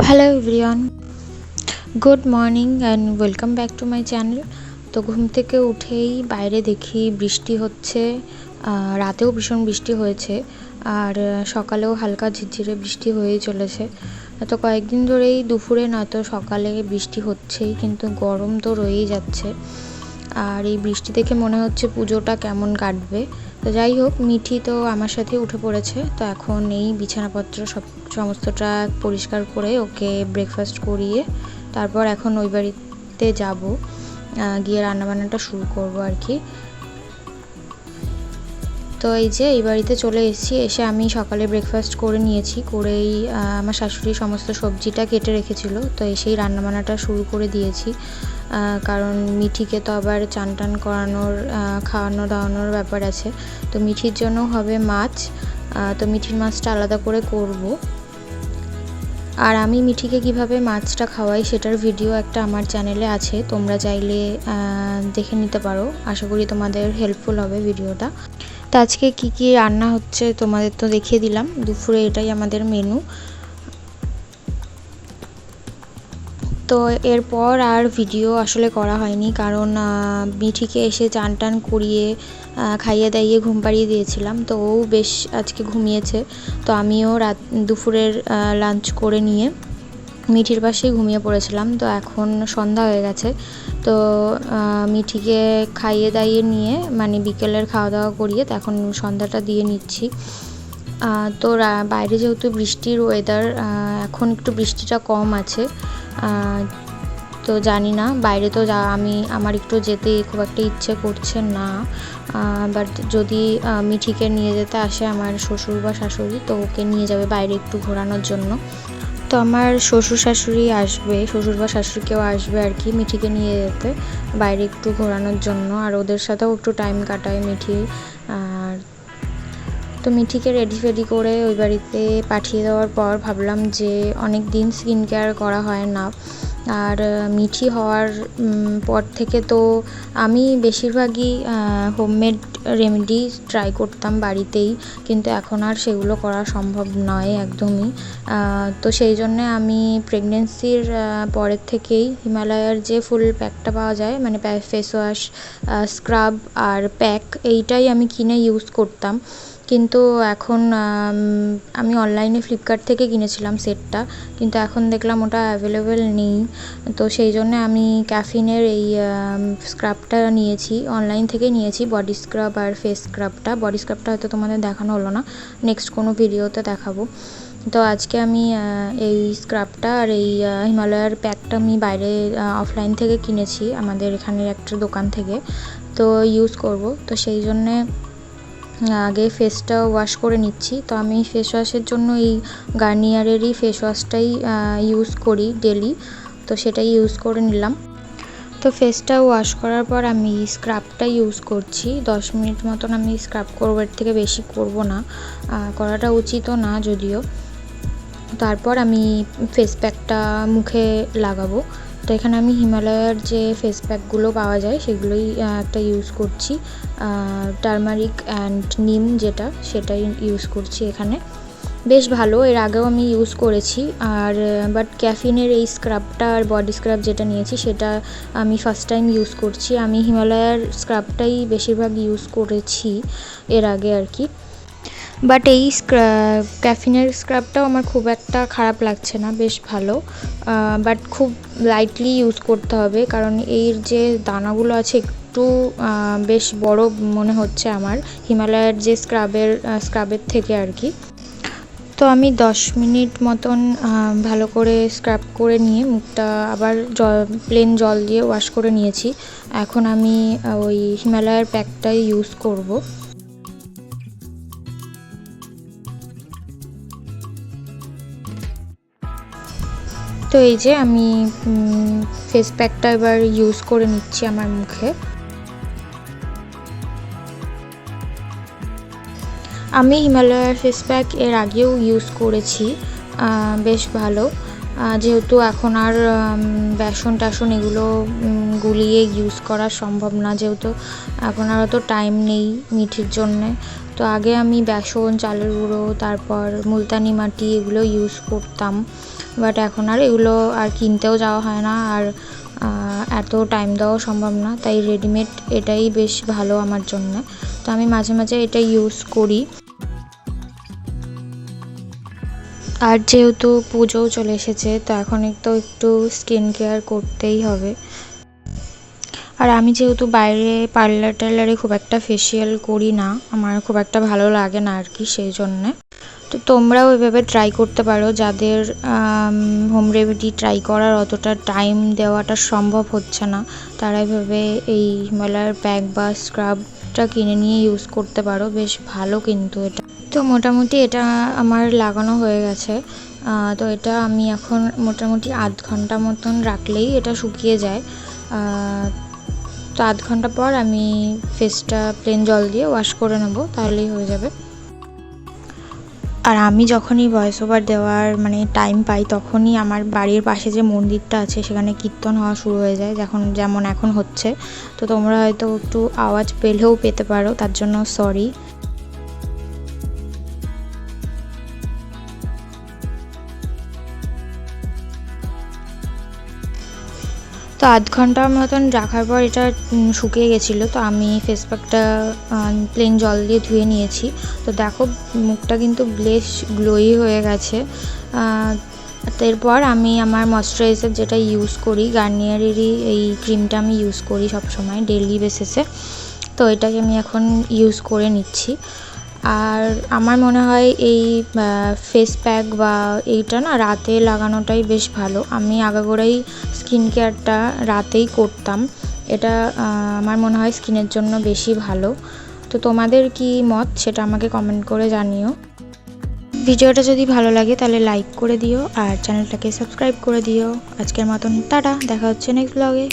Hello everyone good morning and welcome back to my channel তো ঘুম থেকে উঠেই বাইরে দেখি বৃষ্টি হচ্ছে রাতেও ভীষণ বৃষ্টি হয়েছে, আর সকালেও হালকা ঝিরঝিরে বৃষ্টি হয়েই চলেছে। তো কয়েকদিন ধরেই দুপুরে না তো সকালে বৃষ্টি হচ্ছেই, কিন্তু গরম তো রয়েই যাচ্ছে। আর এই বৃষ্টি দেখে মনে হচ্ছে পুজোটা কেমন কাটবে। তো যাই হোক, মিঠি তো আমার সাথে উঠে পড়েছে। তো এখন এই বিছানাপত্র সব সমস্তটা পরিষ্কার করে ওকে ব্রেকফাস্ট করিয়ে তারপর এখন ওই বাড়িতে যাব গিয়ে রান্নাবান্নাটা শুরু করব আর কি। তো এই যে এই বাড়িতে চলে এসেছি, এসে আমি সকালে ব্রেকফাস্ট করে নিয়েছি, করেই আমার শাশুড়ি সমস্ত সবজিটা কেটে রেখেছিল। তো এসেই রান্নাবান্নাটা শুরু করে দিয়েছি। কারণ মিঠিকে তো আবার চান টান করানোর খাওয়ানো দাওয়ানোর ব্যাপার আছে। তো মিঠির জন্য হবে মাছ। তো মিঠির মাছটা আলাদা করে করব। আর আমি মিঠিকে কীভাবে মাছটা খাওয়াই সেটার ভিডিও একটা আমার চ্যানেলে আছে। তোমরা চাইলে দেখে নিতে পারো। আশা করি তোমাদের হেল্পফুল হবে ভিডিওটা। তো আজকে কী কী রান্না হচ্ছে তোমাদের তো দেখিয়ে দিলাম। দুপুরে এটাই আমাদের মেনু তো এরপর আর ভিডিও আসলে করা হয়নি, কারণ মিঠিকে এসে চান টান করিয়ে খাইয়ে দাইয়ে ঘুম পাড়িয়ে দিয়েছিলাম। তো ও বেশ আজকে ঘুমিয়েছে। তো আমিও রাত, দুপুরের লাঞ্চ করে নিয়ে মিঠির পাশেই ঘুমিয়ে পড়েছিলাম। তো এখন সন্ধ্যা হয়ে গেছে। তো মিঠিকে খাইয়ে দাইয়ে নিয়ে মানে বিকেলের খাওয়া দাওয়া করিয়ে তো এখন সন্ধ্যাটা দিয়ে নিচ্ছি। তো বাইরে যেহেতু বৃষ্টির ওয়েদার এখন একটু বৃষ্টিটা কম আছে। তো জানি না, বাইরে তো যা, আমি, আমার একটু যেতে খুব একটা ইচ্ছে করছে না। বাট যদি মিঠিকে নিয়ে যেতে আসে আমার শ্বশুর বা শাশুড়ি, তো ওকে নিয়ে যাবে বাইরে একটু ঘোরানোর জন্য। তো আমার শ্বশুর শাশুড়ি আসবে, শ্বশুর বা শাশুড়ি কেউ আসবে আর কি, মিঠিকে নিয়ে যেতে, বাইরে একটু ঘোরানোর জন্য। আর ওদের সাথেও একটু টাইম কাটায় মিঠি, আর তো মিঠিকে রেডি ফেডি করে ওই বাড়িতে পাঠিয়ে দেওয়ার পর ভাবলাম যে অনেক দিন স্কিন কেয়ার করা হয় না। আর মিঠি হওয়ার পর থেকে তো আমি বেশিরভাগই হোমমেড রেমেডি ট্রাই করতাম বাড়িতেই, কিন্তু এখন আর সেগুলো করা সম্ভব নয় একদমই। তো সেই জন্যে আমি প্রেগনেন্সির পরের থেকেই হিমালয়ার যে ফুল প্যাকটা পাওয়া যায় মানে ফেস ওয়াশ স্ক্রাব আর প্যাক এইটাই আমি কিনে ইউজ করতাম। কিন্তু এখন, আমি অনলাইনে ফ্লিপকার্ট থেকে কিনেছিলাম সেটটা কিন্তু এখন দেখলাম ওটা অ্যাভেলেবেল নেই। তো সেই জন্য আমি ক্যাফিনের এই স্ক্রাবটা নিয়েছি অনলাইন থেকে নিয়েছি বডি স্ক্রাব আর ফেস স্ক্রাবটা বডি স্ক্রাবটা হয়তো তোমাদের দেখানো হলো না নেক্সট কোনো ভিডিওতে দেখাবো। তো আজকে আমি এই স্ক্রাবটা আর এই হিমালয়ার প্যাকটা আমি বাইরে অফলাইন থেকে কিনেছি, আমাদের এখানের একটা দোকান থেকে। তো ইউজ করব, তো সেই জন্যে আগে ফেসটা ওয়াশ করে নিচ্ছি। তো আমি ফেস ওয়াশের জন্য এই গার্নিয়ারেরই ফেস ওয়াশটাই ইউজ করি ডেলি তো সেটাই ইউজ করে নিলাম। তো ফেসটা ওয়াশ করার পর আমি স্ক্রাবটা ইউজ করছি। দশ মিনিট মতন আমি স্ক্রাব করব, এর থেকে বেশি করব না। করাটা উচিতও না যদিও। তারপর আমি ফেস প্যাকটা মুখে লাগাবো। এখানে আমি হিমালয়ার যে ফেস প্যাকগুলো পাওয়া যায়, সেগুলোই একটা ইউজ করছি। টার্মারিক অ্যান্ড নিম যেটা, সেটাই ইউজ করছি এখানে। বেশ ভালো, এর আগেও আমি ইউজ করেছি। আর বাট ক্যাফিনের এই স্ক্রাবটা আর বডি স্ক্রাব যেটা নিয়েছি, সেটা আমি ফার্স্ট টাইম ইউজ করছি। আমি হিমালয়ার স্ক্রাবটাই বেশিরভাগ ইউজ করেছি, এর আগে আর কি। বাট এই ক্যাফিনের স্ক্রাবটাও আমার খুব একটা খারাপ লাগছে না, বেশ ভালো। বাট খুব লাইটলি ইউজ করতে হবে, কারণ এর যে দানাগুলো আছে একটু বেশ বড় মনে হচ্ছে আমার, হিমালয়ের যে স্ক্রাবের স্ক্রাবের থেকে আর কি। তো আমি দশ মিনিট মতন ভালো করে স্ক্রাব করে নিয়ে মুখটা আবার প্লেন জল দিয়ে ওয়াশ করে নিয়েছি। এখন আমি ওই হিমালয়ের প্যাকটাই ইউজ করব। তো এই যে আমি ফেস প্যাকটা এবার ইউজ করে নিচ্ছি আমার মুখে। আমি হিমালয়ার ফেস প্যাক এর আগেও ইউজ করেছি বেশ ভালো। যেহেতু এখন আর বেসন টাসন এগুলো গুলিয়ে ইউজ করা সম্ভব না যেহেতু এখন আর অত টাইম নেই মিঠির জন্যে। তো আগে আমি বেসন, চালের গুঁড়ো, তারপর মুলতানি মাটি এগুলো ইউজ করতাম। বাট এখন আর এগুলো আর কিনতেও যাওয়া হয় না আর এত টাইম দেওয়াও সম্ভব না। তাই রেডিমেড এটাই বেশ ভালো আমার জন্য। তো আমি মাঝে মাঝে এটা ইউজ করি। আর যেহেতু পুজোও চলে এসেছে, তো এখন তো একটু স্কিন কেয়ার করতেই হবে। আর আমি যেহেতু বাইরে পার্লার টার্লারে খুব একটা ফেসিয়াল করি না, আমার খুব একটা ভালো লাগে না আর কি সেই জন্যে। তো তোমরাও এভাবে ট্রাই করতে পারো, যাদের হোম রেমেডি ট্রাই করার অতটা টাইম দেওয়াটা সম্ভব হচ্ছে না, তারা এভাবে এই হিমালয়ের প্যাক বা স্ক্রাবটা কিনে নিয়ে ইউজ করতে পারো, বেশ ভালো কিন্তু এটা। তো মোটামুটি এটা আমার লাগানো হয়ে গেছে। তো এটা আমি এখন মোটামুটি আধ ঘণ্টা মতন রাখলেই এটা শুকিয়ে যায়। তো আধ ঘণ্টা পর আমি ফেসটা প্লেন জল দিয়ে ওয়াশ করে নেব, তাহলেই হয়ে যাবে। আর আমি যখনই ভয়েস ওভার দেওয়ার মানে টাইম পাই, তখনই আমার বাড়ির পাশে যে মন্দিরটা আছে, সেখানে কীর্তন হওয়া শুরু হয়ে যায়, যখন যেমন এখন হচ্ছে। তো তোমরা হয়তো একটু আওয়াজ পেলেও পেতে পারো, তার জন্য সরি তো আধ ঘণ্টার মতন রাখার পর এটা শুকিয়ে গেছিল। তো আমি ফেস প্যাকটা প্লেন জল দিয়ে ধুয়ে নিয়েছি। তো দেখো, মুখটা কিন্তু বেশ গ্লোই হয়ে গেছে। এরপর আমি আমার ময়শ্চারাইজার যেটা ইউজ করি গার্নিয়ারেরই এই ক্রিমটা আমি ইউজ করি সবসময় ডেলি বেসিসে তো এটাকে আমি এখন ইউজ করে নিচ্ছি। আর আমার মনে হয় এই ফেস প্যাক বা এইটা না রাতে লাগানোটাই বেশ ভালো। আমি আগাগোড়াই স্কিন কেয়ারটা রাতেই করতাম। এটা আমার মনে হয় স্কিনের জন্য বেশি ভালো। তো তোমাদের কি মত সেটা আমাকে কমেন্ট করে জানিও। ভিডিওটা যদি ভালো লাগে তাহলে লাইক করে দিও আর চ্যানেলটাকে সাবস্ক্রাইব করে দিও। আজকের মতন টাটা, দেখা হচ্ছে নেক্সট ব্লগে